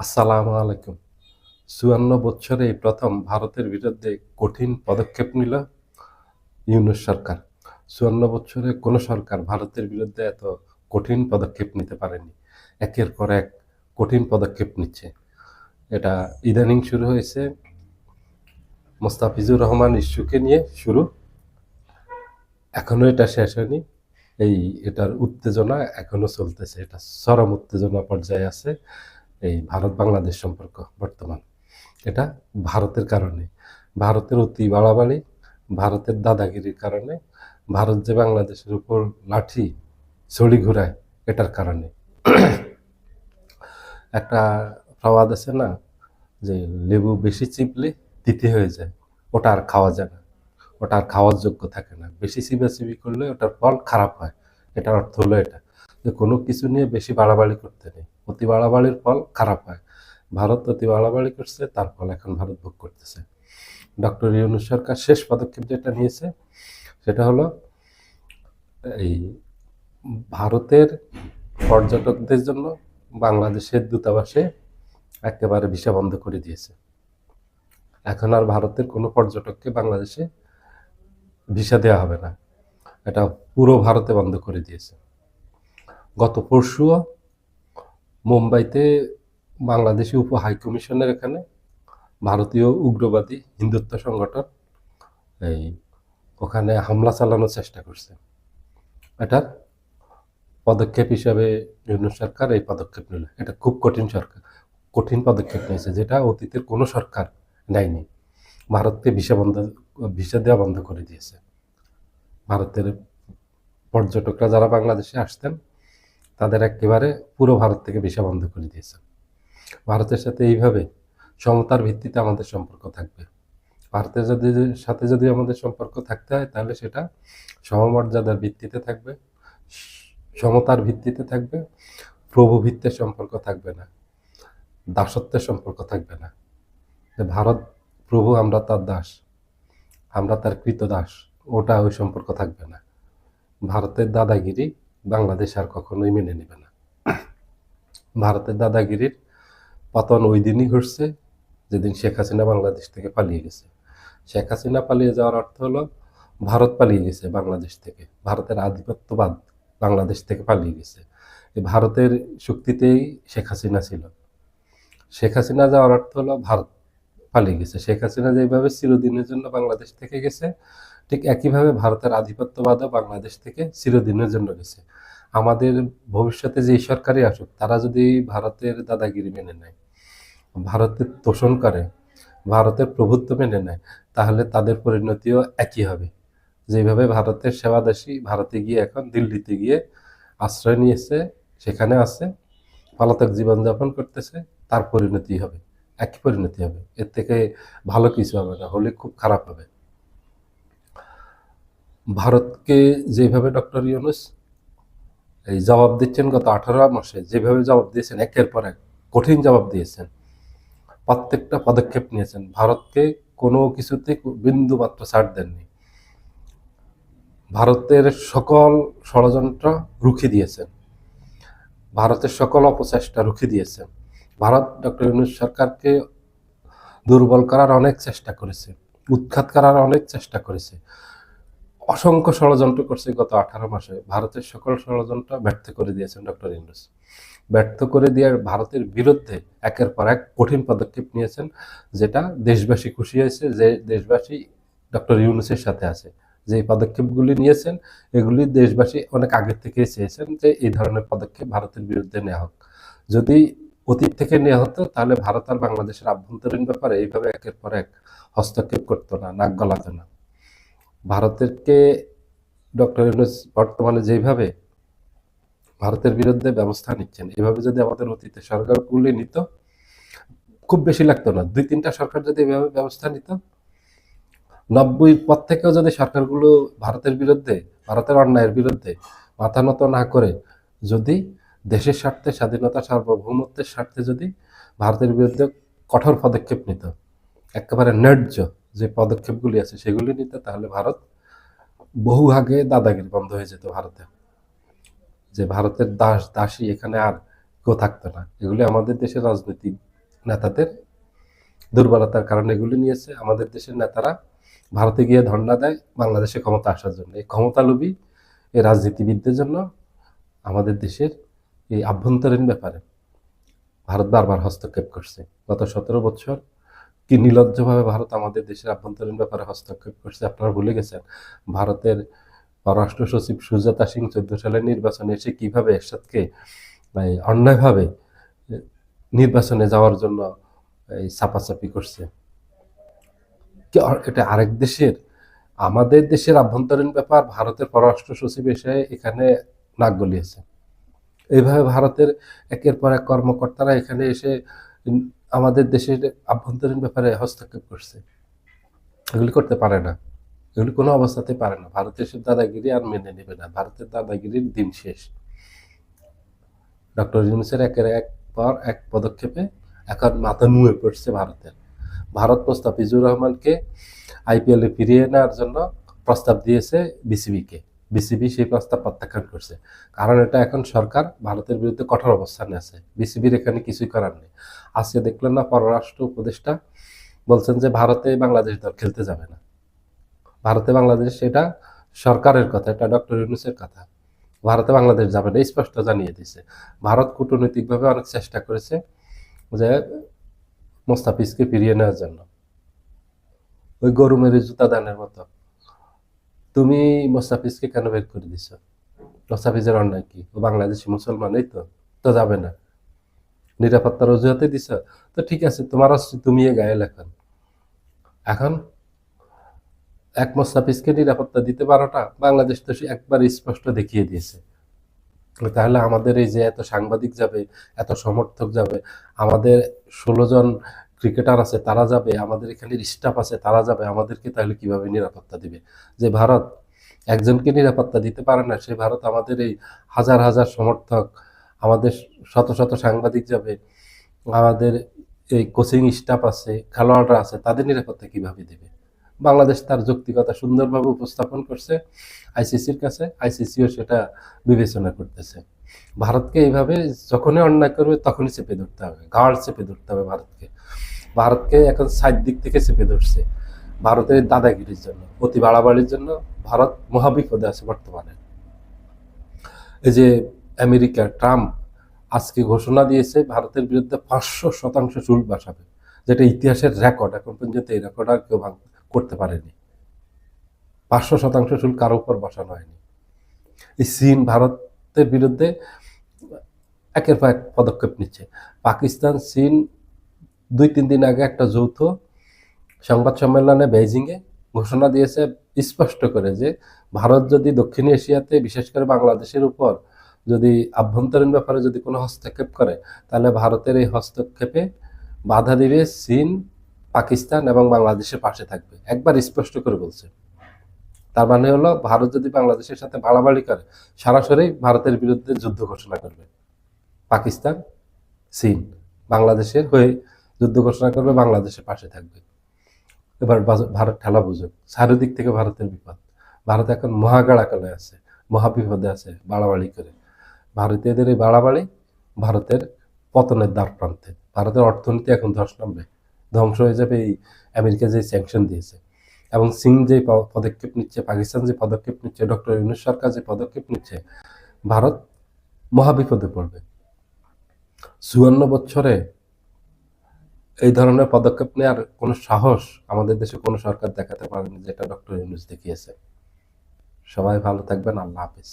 আসসালামু আলাইকুম। চুয়ান্ন বছরে এই প্রথম ভারতের বিরুদ্ধে কঠিন পদক্ষেপ নিল ইউনুস সরকার। চুয়ান্ন বছরে কোনো সরকার ভারতের বিরুদ্ধে এত কঠিন পদক্ষেপ নিতে পারেনি? একের পর এক কঠিন পদক্ষেপ নিচ্ছে। এটা ইদানিং শুরু হয়েছে। মোস্তাফিজুর রহমান ইস্যুকে নিয়ে শুরু। এখনও এটা শেষ হয়নি। এই এটার উত্তেজনা এখনও চলতেছে। এটা চরম উত্তেজনা পর্যায়ে আছে। এই ভারত বাংলাদেশ সম্পর্ক বর্তমান। এটা ভারতের কারণে। ভারতের অতি বাড়াবাড়ি, ভারতের দাদাগিরির কারণে, ভারত যে বাংলাদেশের উপর লাঠি, ছড়ি ঘুরায়, এটার কারণে। একটা প্রবাদ আছে না, যে লেবু বেশি চিপলে তিতে হয়ে যায়, ওটা আর খাওয়া যায় না। ওটা আর খাওয়ার যোগ্য থাকে না। বেশি চিবাচিবি করলে ওটার ফল খারাপ হয়। এটার অর্থ হলো এটা। যে কোনো কিছু নিয়ে বেশি বাড়াবাড়ি করতে নেই। অতি বাড়াবাড়ির ফল খারাপ হয়। ভারত অতি বাড়াবাড়ি করছে, তার ফল এখন ভারত ভোগ করতেছে। ডক্টর ইউনুস সরকার শেষ পদক্ষেপ যেটা নিয়েছে, সেটা হলো এই ভারতের পর্যটকদের জন্য বাংলাদেশের দূতাবাসে একেবারে ভিসা বন্ধ করে দিয়েছে। এখন আর ভারতের কোনো পর্যটককে বাংলাদেশে ভিসা দেওয়া হবে না। এটা পুরো ভারতে বন্ধ করে দিয়েছে। গত পরশুও মুম্বাইতে বাংলাদেশি উপ হাইকমিশনের এখানে ভারতীয় উগ্রবাদী হিন্দুত্ব সংগঠন, এই, ওখানে হামলা চালানোর চেষ্টা করছে। এটার পদক্ষেপ হিসাবে ইউনুস সরকার এই পদক্ষেপ নিল। এটা খুব কঠিন সরকার, কঠিন পদক্ষেপ নিয়েছে, যেটা অতীতের কোনো সরকার নেয়নি। ভারতকে ভিসা বন্ধ, ভিসা দেওয়া বন্ধ করে দিয়েছে। ভারতের পর্যটকরা যারা বাংলাদেশে আসতেন তাদের একেবারে পুরো ভারত থেকে ভিসা বন্ধ করে দিয়েছে। ভারতের সাথে এইভাবে সমতার ভিত্তিতে আমাদের সম্পর্ক থাকবে। ভারতের যদি, সাথে যদি আমাদের সম্পর্ক থাকতে হয়, তাহলে সেটা সমমর্যাদার ভিত্তিতে থাকবে, সমতার ভিত্তিতে থাকবে, প্রভুভিত্তের সম্পর্ক থাকবে না, দাসত্বের সম্পর্ক থাকবে না। যে ভারত প্রভু, আমরা তার দাস, আমরা তার কৃত দাস ওটা ওই সম্পর্ক থাকবে না। ভারতের দাদাগিরি বাংলাদেশ আর কখনোই মেনে নেবে না। ভারতের দাদাগিরির পতন ওই দিনই ঘটছে যেদিন শেখ হাসিনা বাংলাদেশ থেকে পালিয়ে গেছে। শেখ হাসিনা পালিয়ে যাওয়ার অর্থ হলো ভারত পালিয়ে গেছে বাংলাদেশ থেকে। ভারতের আধিপত্যবাদ বাংলাদেশ থেকে পালিয়ে গেছে। ভারতের শক্তিতেই শেখ হাসিনা ছিল। শেখ হাসিনা যাওয়ার অর্থ হলো ভারত পালিয়ে গেছে। শেখ হাসিনা যেভাবে চিরদিনের জন্য বাংলাদেশ থেকে গেছে, ঠিক একইভাবে ভারতের আধিপত্যবাদও বাংলাদেশ থেকে চিরদিনের জন্য গেছে। আমাদের ভবিষ্যতে যেই সরকারই আসুক, তারা যদি ভারতের দাদাগিরি মেনে নেয়, ভারতের তোষণ করে, ভারতের প্রভুত্ব মেনে নেয়, তাহলে তাদের পরিণতিও একই হবে। যেভাবে ভারতের সেবাদাসী ভারতে গিয়ে এখন দিল্লিতে গিয়ে আশ্রয় নিয়েছে, সেখানে আছে, পলাতক জীবনযাপন করতেছে, তার পরিণতি হবে, একই পরিণতি হবে। এর থেকে ভালো কিছু হবে না, হলে খুব খারাপ হবে। ভারতকে যেভাবে ডক্টর ইউনুস এই জবাব দিচ্ছেন গত আঠারো মাসে। যেভাবে জবাব দিয়েছেন, একের পর এক কঠিন জবাব দিয়েছেন। প্রত্যেকটা পদক্ষেপ নিয়েছেন। ভারতকে কোনো কিছুতে বিন্দু মাত্র ছাড় দেননি। ভারতের সকল ষড়যন্ত্র রুখে দিয়েছেন। ভারতের সকল অপচেষ্টা রুখে দিয়েছেন। ভারত ডক্টর ইউনুস সরকারকে দুর্বল করার অনেক চেষ্টা করেছে। উৎখাত করার অনেক চেষ্টা করেছে। অসংখ্য ষড়যন্ত্র করছে গত আঠারো মাসে। ভারতের সকল ষড়যন্ত্র ব্যর্থ করে দিয়েছেন ডক্টর ইউনুস ব্যর্থ করে দিয়ে ভারতের বিরুদ্ধে একের পর এক কঠিন পদক্ষেপ নিয়েছেন, যেটা দেশবাসী খুশি হয়েছে, যে দেশবাসী ডক্টর ইউনুসের সাথে আছে। যে পদক্ষেপগুলি নিয়েছেন, এগুলি দেশবাসী অনেক আগে থেকে চেয়েছেন যে এই ধরনের পদক্ষেপ ভারতের বিরুদ্ধে নেওয়া হোক। যদি অতীত থেকে নেওয়া হতো, তাহলে ভারত আর বাংলাদেশের আভ্যন্তরীণ ব্যাপারে এইভাবে একের পর এক হস্তক্ষেপ করতো না, নাক গলাতো না। ভারতেরকে ডক্টর ইউনুস বর্তমানে যেভাবে ভারতের বিরুদ্ধে ব্যবস্থা নিচ্ছেন, এভাবে যদি আমাদের অতীতে সরকারগুলি নিত, খুব বেশি লাগতো না। দুই তিনটা সরকার যদি এভাবে ব্যবস্থা নিত, নব্বই পর থেকেও যদি সরকারগুলো ভারতের বিরুদ্ধে, ভারতের অন্যায়ের বিরুদ্ধে মাথা নত না করে, যদি দেশের স্বার্থে, স্বাধীনতা, সার্বভৌমত্বের স্বার্থে যদি ভারতের বিরুদ্ধে কঠোর পদক্ষেপ নিত, একেবারে ন্যায্য যে পদক্ষেপগুলি আছে সেগুলি নিত, তাহলে ভারত বহু আগে দাদাগিরি বন্ধ হয়ে যেত ভারতে। যে ভারতের দাস, দাসী এখানে আর কেউ থাকতো না। এগুলি আমাদের দেশের রাজনৈতিক নেতাদের দুর্বলতার কারণে এগুলি নিয়েছে। আমাদের দেশের নেতারা ভারতে গিয়ে ধর্ণা দেয়, বাংলাদেশে ক্ষমতা আসার জন্য। এই ক্ষমতালোভী, এই রাজনীতিবিদদের জন্য আমাদের দেশের এই আভ্যন্তরীণ ব্যাপারে ভারত বারবার হস্তক্ষেপ করছে। গত সতেরো বছর কি নির্লজ্জভাবে ভারত আমাদের দেশের আভ্যন্তরীণ ব্যাপারে হস্তক্ষেপ করছে আপনারা ভুলে গেছেন? ভারতের পররাষ্ট্র সচিব সুজাতা সিং চোদ্দ সালের নির্বাচনে এসে কীভাবে এরশাদকে অন্যায়ভাবে নির্বাচনে যাওয়ার জন্য, এই চাপাচাপি করছে? এটা আরেক দেশের, আমাদের দেশের আভ্যন্তরীণ ব্যাপার, ভারতের পররাষ্ট্র সচিব এসে এখানে নাক গলিয়েছে। এইভাবে ভারতের একের পর এক কর্মকর্তারা এখানে এসে আমাদের দেশের আভ্যন্তরীণ ব্যাপারে হস্তক্ষেপ করছে। এগুলি করতে পারে না। এগুলি কোনো অবস্থাতে পারে না। ভারতের দাদাগিরি আর মেনে নেবে না। ভারতের দাদাগিরির দিন শেষ। ডক্টর ইউনুসের একের এক পর এক পদক্ষেপে এখন মাথা নুয়ে পড়ছে ভারতের। ভারত প্রস্তাব মোস্তাফিজুর রহমানকে আইপিএলে ফিরিয়ে নেওয়ার জন্য প্রস্তাব দিয়েছে বিসিবিকে। বিসিবি সেই প্রস্তাব প্রত্যাখ্যান করছে। কারণ এটা এখন সরকার ভারতের বিরুদ্ধে কঠোর অবস্থানে আছে। বিসিবির এখানে কিছুই করার নেই। আজকে দেখলেন না, পররাষ্ট্র উপদেষ্টা বলছেন যে ভারতে বাংলাদেশ দল খেলতে যাবে না। ভারতে বাংলাদেশ এটা সরকারের কথা, এটা ডক্টর ইউনুসের কথা। ভারতে বাংলাদেশ যাবে না স্পষ্ট জানিয়ে দিয়েছে। ভারত কূটনৈতিকভাবে অনেক চেষ্টা করেছে যে মোস্তাফিজকে ফিরিয়ে নেওয়ার জন্য। ওই গরু মেরে জুতা দানের মতো। তুমি মোস্তাফিজকে কেন বের করে দিছ? মোস্তাফিজের অন্যায় কি? ও বাংলাদেশি মুসলমানই তো। তো যাবে না। নিরাপত্তার অজুহাতে দিছ? তো ঠিক আছে, তোমার তুমি এ গায়ে লেখন এখন এক মোস্তাফিজকে নিরাপত্তা দিতে পারোটা বাংলাদেশ তো একবার স্পষ্ট দেখিয়ে দিয়েছে। তাহলে আমাদের এই যে এত সাংবাদিক যাবে, এত সমর্থক যাবে, আমাদের ষোলো জন ক্রিকেটার আছে, তারা যাবে, আমাদের এখানে স্টাফ আছে, তারা যাবে, আমাদেরকে তাহলে কীভাবে নিরাপত্তা দিবে? যে ভারত একজনকে নিরাপত্তা দিতে পারে না, সে ভারত আমাদের এই হাজার হাজার সমর্থক, আমাদের শত শত সাংবাদিক যাবে, আমাদের এই কোচিং স্টাফ আছে, খেলোয়াড়রা আছে, তাদের নিরাপত্তা কীভাবে দেবে? বাংলাদেশ তার যৌক্তিকতা সুন্দরভাবে উপস্থাপন করছে আইসিসির কাছে। আইসিসিও সেটা বিবেচনা করতেছে। ভারতকে এইভাবে যখনই অন্যায় করবে তখনই চেপে ধরতে হবে। গাঢ় চেপে ধরতে হবে ভারতকে। ভারতকে এখন সাইড দিক থেকে চেপে ধরছে ভারতের দাদাগিরির জন্য, অতি বাড়াবাড়ির জন্য ভারত মহাবিপদে আছে বর্তমানে। এই যে আমেরিকা, ট্রাম্প আজকে ঘোষণা দিয়েছে ভারতের বিরুদ্ধে পাঁচশো শতাংশ শুল্ক বাসাবে যেটা ইতিহাসের রেকর্ড এখন পর্যন্ত এই রেকর্ড আর কেউ ভাঙ- করতে পারেনি। পাঁচশো শতাংশ শুল্ক কারও উপর বসানো হয়নি। এই চীন ভারতের বিরুদ্ধে একের পর এক পদক্ষেপ নিচ্ছে। পাকিস্তান, চীন দুই তিন দিন আগে একটা যৌথ সংবাদ সম্মেলনে বেইজিংয়ে ঘোষণা দিয়েছে, স্পষ্ট করে যে ভারত যদি দক্ষিণ এশিয়াতে, বিশেষ করে বাংলাদেশের উপর যদি আভ্যন্তরীণ ব্যাপারে যদি কোনো হস্তক্ষেপ করে, তাহলে ভারতের এই হস্তক্ষেপে বাধা দিবে চীন পাকিস্তান এবং বাংলাদেশের পাশে থাকবে। একবার স্পষ্ট করে বলছে। তার মানে হলো, ভারত যদি বাংলাদেশের সাথে বাড়াবাড়ি করে, সরাসরি ভারতের বিরুদ্ধে যুদ্ধ ঘোষণা করবে। পাকিস্তান, চীন বাংলাদেশের হয়ে যুদ্ধ ঘোষণা করবে, বাংলাদেশের পাশে থাকবে। এবার ভারত ঠেলা বুঝুক। চারিদিক থেকে ভারতের বিপদ। ভারত এখন মহাগাড়াকালে আছে, মহাবিপদে আছে বাড়াবাড়ি করে। ভারতীয়দের এই বাড়াবাড়ি ভারতের পতনের দ্বার প্রান্তে। ভারতের অর্থনীতি এখন ধস নামবে। ধ্বংস হয়ে যাবে এই আমেরিকা যে স্যাংশন দিয়েছে। এবং সিং যে পদক্ষেপ নিচ্ছে, পাকিস্তান যে পদক্ষেপ নিচ্ছে, ডক্টর ইউনুস সরকার যে পদক্ষেপ নিচ্ছে, ভারত মহাবিপদে পড়বে। চুয়ান্ন বছরে এই ধরনের পদক্ষেপ নেওয়ার কোনো সাহস আমাদের দেশে কোনো সরকার দেখাতে পারেনি, যেটা ডক্টর ইউনুস দেখিয়েছে। সবাই ভালো থাকবেন, আল্লাহ হাফিজ।